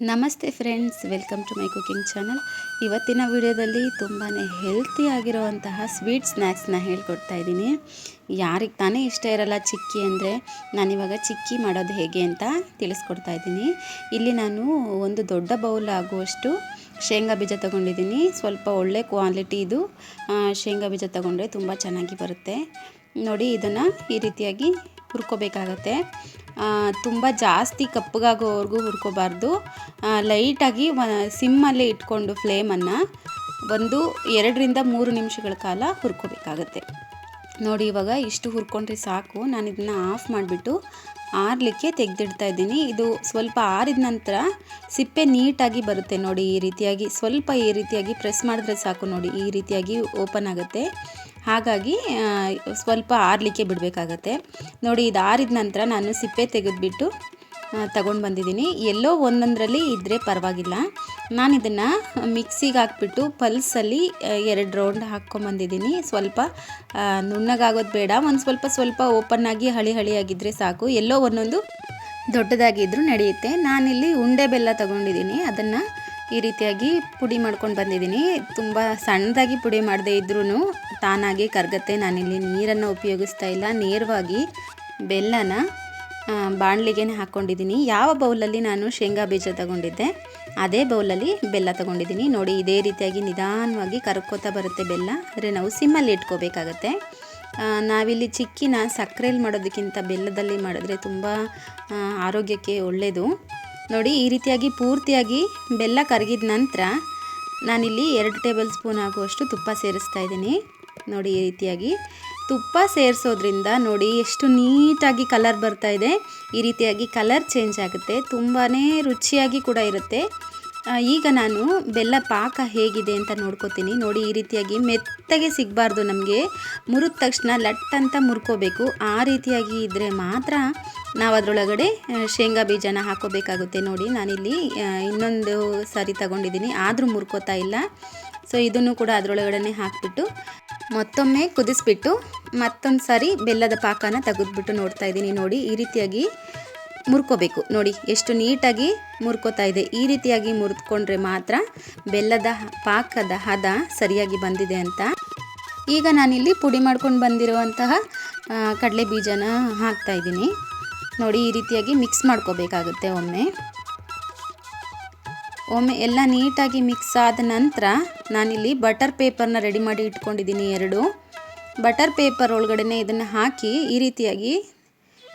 ನಮಸ್ತೆ friends, welcome to my cooking channel. ಇವತ್ತಿನ ವಿಡಿಯೋದಲ್ಲಿ ತುಂಬಾ ಹೆಲ್ತಿ ಆಗಿರುವಂತಹ ಸ್ವೀಟ್ ಸ್ನ್ಯಾಕ್ಸ್ನ ಹೇಳ್ಕೊಡ್ತಾ ಇದ್ದೀನಿ. ಯಾರಿಗೆ ತಾನೇ ಇಷ್ಟ ಇರಲ್ಲ ಚಿಕ್ಕಿ ಅಂದರೆ, ನಾನಿವಾಗ ಚಿಕ್ಕಿ ಮಾಡೋದು ಹೇಗೆ ಅಂತ ತಿಳಿಸ್ಕೊಡ್ತಾ ಇದ್ದೀನಿ. ಇಲ್ಲಿ ನಾನು ಒಂದು ದೊಡ್ಡ ಬೌಲ್ ಆಗುವಷ್ಟು ಶೇಂಗಾ ಬೀಜ ತೊಗೊಂಡಿದ್ದೀನಿ. ಸ್ವಲ್ಪ ಒಳ್ಳೆ ಕ್ವಾಲಿಟಿ ಇದು. ಶೇಂಗಾ ಬೀಜ ತೊಗೊಂಡ್ರೆ ತುಂಬ ಚೆನ್ನಾಗಿ ಬರುತ್ತೆ. ನೋಡಿ, ಇದನ್ನು ಈ ರೀತಿಯಾಗಿ ಹುರ್ಕೋಬೇಕಾಗತ್ತೆ. ತುಂಬ ಜಾಸ್ತಿ ಕಪ್ಪಗಾಗೋವರೆಗೂ ಹುರ್ಕೋಬಾರ್ದು ಲೈಟಾಗಿ ಸಿಮ್ಮಲ್ಲೇ ಇಟ್ಕೊಂಡು ಫ್ಲೇಮನ್ನು ಒಂದು ಎರಡರಿಂದ ಮೂರು ನಿಮಿಷಗಳ ಕಾಲ ಹುರ್ಕೋಬೇಕಾಗತ್ತೆ. ನೋಡಿ, ಇವಾಗ ಇಷ್ಟು ಹುರ್ಕೊಂಡ್ರೆ ಸಾಕು. ನಾನು ಇದನ್ನು ಆಫ್ ಮಾಡಿಬಿಟ್ಟು ಆರಲಿಕ್ಕೆ ತೆಗೆದಿಡ್ತಾ ಇದ್ದೀನಿ. ಇದು ಸ್ವಲ್ಪ ಆರಿದ ನಂತರ ಸಿಪ್ಪೆ ನೀಟಾಗಿ ಬರುತ್ತೆ ನೋಡಿ ಈ ರೀತಿಯಾಗಿ. ಸ್ವಲ್ಪ ಈ ರೀತಿಯಾಗಿ ಪ್ರೆಸ್ ಮಾಡಿದ್ರೆ ಸಾಕು ನೋಡಿ, ಈ ರೀತಿಯಾಗಿ ಓಪನ್ ಆಗುತ್ತೆ. ಹಾಗಾಗಿ ಸ್ವಲ್ಪ ಆರಲಿಕ್ಕೆ ಬಿಡಬೇಕಾಗತ್ತೆ. ನೋಡಿ, ಇದು ಆರಿದ ನಂತರ ನಾನು ಸಿಪ್ಪೆ ತೆಗೆದುಬಿಟ್ಟು ತಗೊಂಡು ಬಂದಿದ್ದೀನಿ. ಎಲ್ಲೋ ಒಂದೊಂದರಲ್ಲಿ ಇದ್ದರೆ ಪರವಾಗಿಲ್ಲ. ನಾನು ಇದನ್ನು ಮಿಕ್ಸಿಗೆ ಹಾಕ್ಬಿಟ್ಟು ಪಲ್ಸಲ್ಲಿ ಎರಡು ರೌಂಡ್ ಹಾಕ್ಕೊಂಬಂದಿದ್ದೀನಿ ಸ್ವಲ್ಪ ನುಣ್ಣಗಾಗೋದು ಬೇಡ. ಒಂದು ಸ್ವಲ್ಪ ಸ್ವಲ್ಪ ಓಪನ್ ಆಗಿ ಹಳಿ ಹಳಿಯಾಗಿದ್ದರೆ ಸಾಕು. ಎಲ್ಲೋ ಒಂದೊಂದು ದೊಡ್ಡದಾಗಿದ್ದರೂ ನಡೆಯುತ್ತೆ. ನಾನಿಲ್ಲಿ ಉಂಡೆ ಬೆಲ್ಲ ತಗೊಂಡಿದ್ದೀನಿ. ಅದನ್ನು ಈ ರೀತಿಯಾಗಿ ಪುಡಿ ಮಾಡ್ಕೊಂಡು ಬಂದಿದ್ದೀನಿ. ತುಂಬ ಸಣ್ಣದಾಗಿ ಪುಡಿ ಮಾಡದೆ ಇದ್ರೂ ತಾನಾಗಿ ಕರ್ಗತ್ತೆ. ನಾನಿಲ್ಲಿ ನೀರನ್ನು ಉಪಯೋಗಿಸ್ತಾ ಇಲ್ಲ. ನೇರವಾಗಿ ಬೆಲ್ಲನ ಬಾಣಲಿಗೆ ಹಾಕ್ಕೊಂಡಿದ್ದೀನಿ. ಯಾವ ಬೌಲಲ್ಲಿ ನಾನು ಶೇಂಗಾ ಬೀಜ ತಗೊಂಡಿದ್ದೆ, ಅದೇ ಬೌಲಲ್ಲಿ ಬೆಲ್ಲ ತಗೊಂಡಿದ್ದೀನಿ. ನೋಡಿ, ಇದೇ ರೀತಿಯಾಗಿ ನಿಧಾನವಾಗಿ ಕರ್ಕೋತಾ ಬರುತ್ತೆ ಬೆಲ್ಲ. ಅಂದರೆ ನಾವು ಸಿಮ್ಮಲ್ಲಿ ಇಟ್ಕೋಬೇಕಾಗತ್ತೆ. ನಾವಿಲ್ಲಿ ಚಿಕ್ಕಿನ ಸಕ್ಕರೆಯಲ್ಲಿ ಮಾಡೋದಕ್ಕಿಂತ ಬೆಲ್ಲದಲ್ಲಿ ಮಾಡಿದ್ರೆ ತುಂಬ ಆರೋಗ್ಯಕ್ಕೆ ಒಳ್ಳೆಯದು ನೋಡಿ, ಈ ರೀತಿಯಾಗಿ ಪೂರ್ತಿಯಾಗಿ ಬೆಲ್ಲ ಕರಗಿದ ನಂತರ ನಾನಿಲ್ಲಿ ಎರಡು ಟೇಬಲ್ ಸ್ಪೂನ್ ಆಗುವಷ್ಟು ತುಪ್ಪ ಸೇರಿಸ್ತಾ ಇದ್ದೀನಿ. ನೋಡಿ, ಈ ರೀತಿಯಾಗಿ ತುಪ್ಪ ಸೇರಿಸೋದ್ರಿಂದ ನೋಡಿ ಎಷ್ಟು ನೀಟಾಗಿ ಕಲರ್ ಬರ್ತಾ ಇದೆ. ಈ ರೀತಿಯಾಗಿ ಕಲರ್ ಚೇಂಜ್ ಆಗುತ್ತೆ ತುಂಬಾ ರುಚಿಯಾಗಿ ಕೂಡ ಇರುತ್ತೆ. ಈಗ ನಾನು ಬೆಲ್ಲ ಪಾಕ ಹೇಗಿದೆ ಅಂತ ನೋಡ್ಕೋತೀನಿ. ನೋಡಿ, ಈ ರೀತಿಯಾಗಿ ಮೆತ್ತಗೆ ಸಿಗಬಾರ್ದು ನಮಗೆ. ಮುರಿದ ತಕ್ಷಣ ಲಟ್ ಅಂತ ಮುರ್ಕೋಬೇಕು. ಆ ರೀತಿಯಾಗಿ ಇದ್ದರೆ ಮಾತ್ರ ನಾವು ಅದರೊಳಗಡೆ ಶೇಂಗಾ ಬೀಜನ ಹಾಕೋಬೇಕಾಗುತ್ತೆ ನೋಡಿ. ನಾನಿಲ್ಲಿ ಇನ್ನೊಂದು ಸಾರಿ ತಗೊಂಡಿದ್ದೀನಿ. ಆದರೂ ಮುರ್ಕೋತಾ ಇಲ್ಲ. ಸೊ ಇದನ್ನು ಕೂಡ ಅದರೊಳಗಡೆ ಹಾಕಿಬಿಟ್ಟು, ಮತ್ತೊಮ್ಮೆ ಕುದಿಸ್ಬಿಟ್ಟು, ಮತ್ತೊಂದು ಸಾರಿ ಬೆಲ್ಲದ ಪಾಕನ ತೆಗೆದ್ಬಿಟ್ಟು ನೋಡ್ತಾ ಇದ್ದೀನಿ ನೋಡಿ. ಈ ರೀತಿಯಾಗಿ ಮುರ್ಕೋಬೇಕು ನೋಡಿ. ಎಷ್ಟು ನೀಟಾಗಿ ಮುರ್ಕೋತಾ ಇದೆ. ಈ ರೀತಿಯಾಗಿ ಮುರಿದ್ಕೊಂಡ್ರೆ ಮಾತ್ರ ಬೆಲ್ಲದ ಪಾಕದ ಹದ ಸರಿಯಾಗಿ ಬಂದಿದೆ ಅಂತ. ಈಗ ನಾನಿಲ್ಲಿ ಪುಡಿ ಮಾಡ್ಕೊಂಡು ಬಂದಿರುವಂತಹ ಕಡಲೆ ಬೀಜನ ಹಾಕ್ತಾ ಇದ್ದೀನಿ. ನೋಡಿ ಈ ರೀತಿಯಾಗಿ ಮಿಕ್ಸ್ ಮಾಡ್ಕೋಬೇಕಾಗುತ್ತೆ ಒಮ್ಮೆ. ಒಮ್ಮೆ ಎಲ್ಲ ನೀಟಾಗಿ ಮಿಕ್ಸ್ ಆದ ನಂತರ ನಾನಿಲ್ಲಿ ಬಟರ್ ಪೇಪರ್ನ ರೆಡಿ ಮಾಡಿ ಇಟ್ಕೊಂಡಿದ್ದೀನಿ ಎರಡು. ಬಟರ್ ಪೇಪರ್ ಒಳಗಡೆ ಇದನ್ನು ಹಾಕಿ ಈ ರೀತಿಯಾಗಿ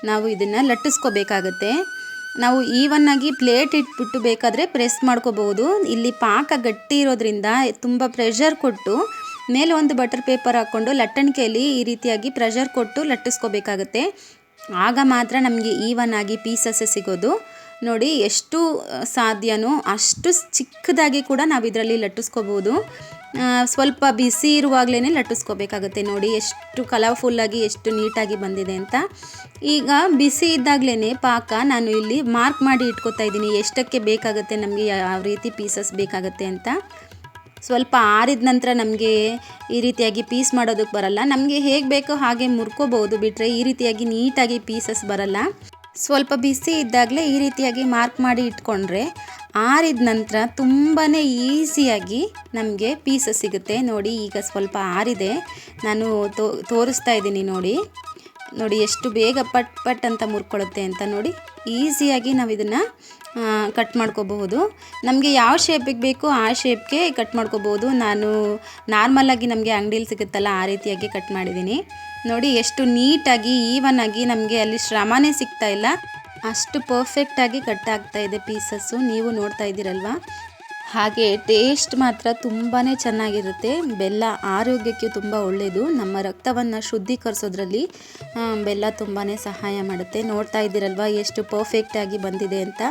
ನಾವು ಇದನ್ನು ಲಟ್ಟಿಸ್ಕೋಬೇಕಾಗತ್ತೆ. ನಾವು ಈವನ್ನಾಗಿ ಪ್ಲೇಟ್ ಇಟ್ಬಿಟ್ಟು ಬೇಕಾದರೆ ಪ್ರೆಸ್ ಮಾಡ್ಕೋಬಹುದು. ಇಲ್ಲಿ ಪಾಕ ಗಟ್ಟಿ ಇರೋದ್ರಿಂದ ತುಂಬ ಪ್ರೆಷರ್ ಕೊಟ್ಟು ಮೇಲೆ ಒಂದು ಬಟರ್ ಪೇಪರ್ ಹಾಕ್ಕೊಂಡು ಲಟ್ಟಣಿಕೆಯಲ್ಲಿ ಈ ರೀತಿಯಾಗಿ ಪ್ರೆಷರ್ ಕೊಟ್ಟು ಲಟ್ಟಿಸ್ಕೋಬೇಕಾಗತ್ತೆ. ಆಗ ಮಾತ್ರ ನಮಗೆ ಈವನ್ ಆಗಿ ಪೀಸಸ್ ಸಿಗೋದು. ನೋಡಿ, ಎಷ್ಟು ಸಾಧ್ಯನೋ ಅಷ್ಟು ಚಿಕ್ಕದಾಗಿ ಕೂಡ ನಾವು ಇದರಲ್ಲಿ ಲಟ್ಟಿಸ್ಕೋಬೋದು. ಸ್ವಲ್ಪ ಬಿಸಿ ಇರುವಾಗಲೇ ಲಟ್ಟಿಸ್ಕೋಬೇಕಾಗುತ್ತೆ. ನೋಡಿ, ಎಷ್ಟು ಕಲರ್ಫುಲ್ಲಾಗಿ ಎಷ್ಟು ನೀಟಾಗಿ ಬಂದಿದೆ ಅಂತ. ಈಗ ಬಿಸಿ ಇದ್ದಾಗಲೇ ಪಾಕ ನಾನು ಇಲ್ಲಿ ಮಾರ್ಕ್ ಮಾಡಿ ಇಟ್ಕೋತಾ ಇದ್ದೀನಿ. ಎಷ್ಟಕ್ಕೆ ಬೇಕಾಗುತ್ತೆ ನಮಗೆ ಯಾವ ರೀತಿ ಪೀಸಸ್ ಬೇಕಾಗುತ್ತೆ ಅಂತ. ಸ್ವಲ್ಪ ಆರಿದ ನಂತರ ನಮಗೆ ಈ ರೀತಿಯಾಗಿ ಪೀಸ್ ಮಾಡೋದಕ್ಕೆ ಬರಲ್ಲ. ನಮಗೆ ಹೇಗೆ ಬೇಕೋ ಹಾಗೆ ಮುರ್ಕೋಬೋದು ಬಿಟ್ಟರೆ ಈ ರೀತಿಯಾಗಿ ನೀಟಾಗಿ ಪೀಸಸ್ ಬರಲ್ಲ. ಸ್ವಲ್ಪ ಬಿಸಿ ಇದ್ದಾಗಲೇ ಈ ರೀತಿಯಾಗಿ ಮಾರ್ಕ್ ಮಾಡಿ ಇಟ್ಕೊಂಡ್ರೆ ಆರಿದ ನಂತರ ತುಂಬಾ ಈಸಿಯಾಗಿ ನಮಗೆ ಪೀಸಸ್ ಸಿಗುತ್ತೆ. ನೋಡಿ, ಈಗ ಸ್ವಲ್ಪ ಆರಿದೆ. ನಾನು ತೋರಿಸ್ತಾ ಇದ್ದೀನಿ ನೋಡಿ. ನೋಡಿ, ಎಷ್ಟು ಬೇಗ ಪಟ್ ಪಟ್ ಅಂತ ಮುರ್ಕೊಳ್ಳುತ್ತೆ ಅಂತ ನೋಡಿ. ಈಸಿಯಾಗಿ ನಾವು ಇದನ್ನು ಕಟ್ ಮಾಡ್ಕೋಬಹುದು. ನಮಗೆ ಯಾವ ಶೇಪಿಗೆ ಬೇಕು ಆ ಶೇಪ್ಗೆ ಕಟ್ ಮಾಡ್ಕೋಬೋದು ನಾನು ನಾರ್ಮಲಾಗಿ ನಮಗೆ ಅಂಗಡಿಯಲ್ಲಿ ಸಿಗುತ್ತಲ್ಲ ಆ ರೀತಿಯಾಗಿ ಕಟ್ ಮಾಡಿದ್ದೀನಿ ನೋಡಿ ಎಷ್ಟು ನೀಟಾಗಿ ಈವನ್ ಆಗಿ ನಮಗೆ ಅಲ್ಲಿ ಶ್ರಮನೇ ಸಿಗ್ತಾ ಇಲ್ಲ. ಅಷ್ಟು ಪರ್ಫೆಕ್ಟಾಗಿ ಕಟ್ ಆಗ್ತಾ ಇದೆ ಪೀಸಸ್ಸು ನೀವು ನೋಡ್ತಾ ಇದ್ದೀರಲ್ವಾ? ಹಾಗೆ ಟೇಸ್ಟ್ ಮಾತ್ರ ತುಂಬಾ ಚೆನ್ನಾಗಿರುತ್ತೆ. ಬೆಲ್ಲ ಆರೋಗ್ಯಕ್ಕೆ ತುಂಬ ಒಳ್ಳೆಯದು ನಮ್ಮ ರಕ್ತವನ್ನು ಶುದ್ಧೀಕರಿಸೋದ್ರಲ್ಲಿ ಬೆಲ್ಲ ತುಂಬಾ ಸಹಾಯ ಮಾಡುತ್ತೆ. ನೋಡ್ತಾ ಇದ್ದೀರಲ್ವ ಎಷ್ಟು ಪರ್ಫೆಕ್ಟಾಗಿ ಬಂದಿದೆ ಅಂತ.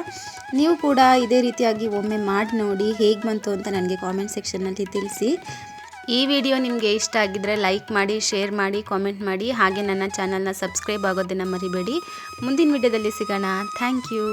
ನೀವು ಕೂಡ ಇದೇ ರೀತಿಯಾಗಿ ಒಮ್ಮೆ ಮಾಡಿ ನೋಡಿ ಹೇಗೆ ಬಂತು ಅಂತ ನನಗೆ ಕಾಮೆಂಟ್ ಸೆಕ್ಷನ್ನಲ್ಲಿ ತಿಳಿಸಿ. ಈ ವಿಡಿಯೋ ನಿಮಗೆ ಇಷ್ಟ ಆಗಿದ್ದರೆ ಲೈಕ್ ಮಾಡಿ ಶೇರ್ ಮಾಡಿ ಕಾಮೆಂಟ್ ಮಾಡಿ. ಹಾಗೆ ನನ್ನ ಚಾನಲ್ನ ಸಬ್ಸ್ಕ್ರೈಬ್ ಆಗೋದನ್ನು ಮರಿಬೇಡಿ. ಮುಂದಿನ ವಿಡಿಯೋದಲ್ಲಿ ಸಿಗೋಣ. Thank you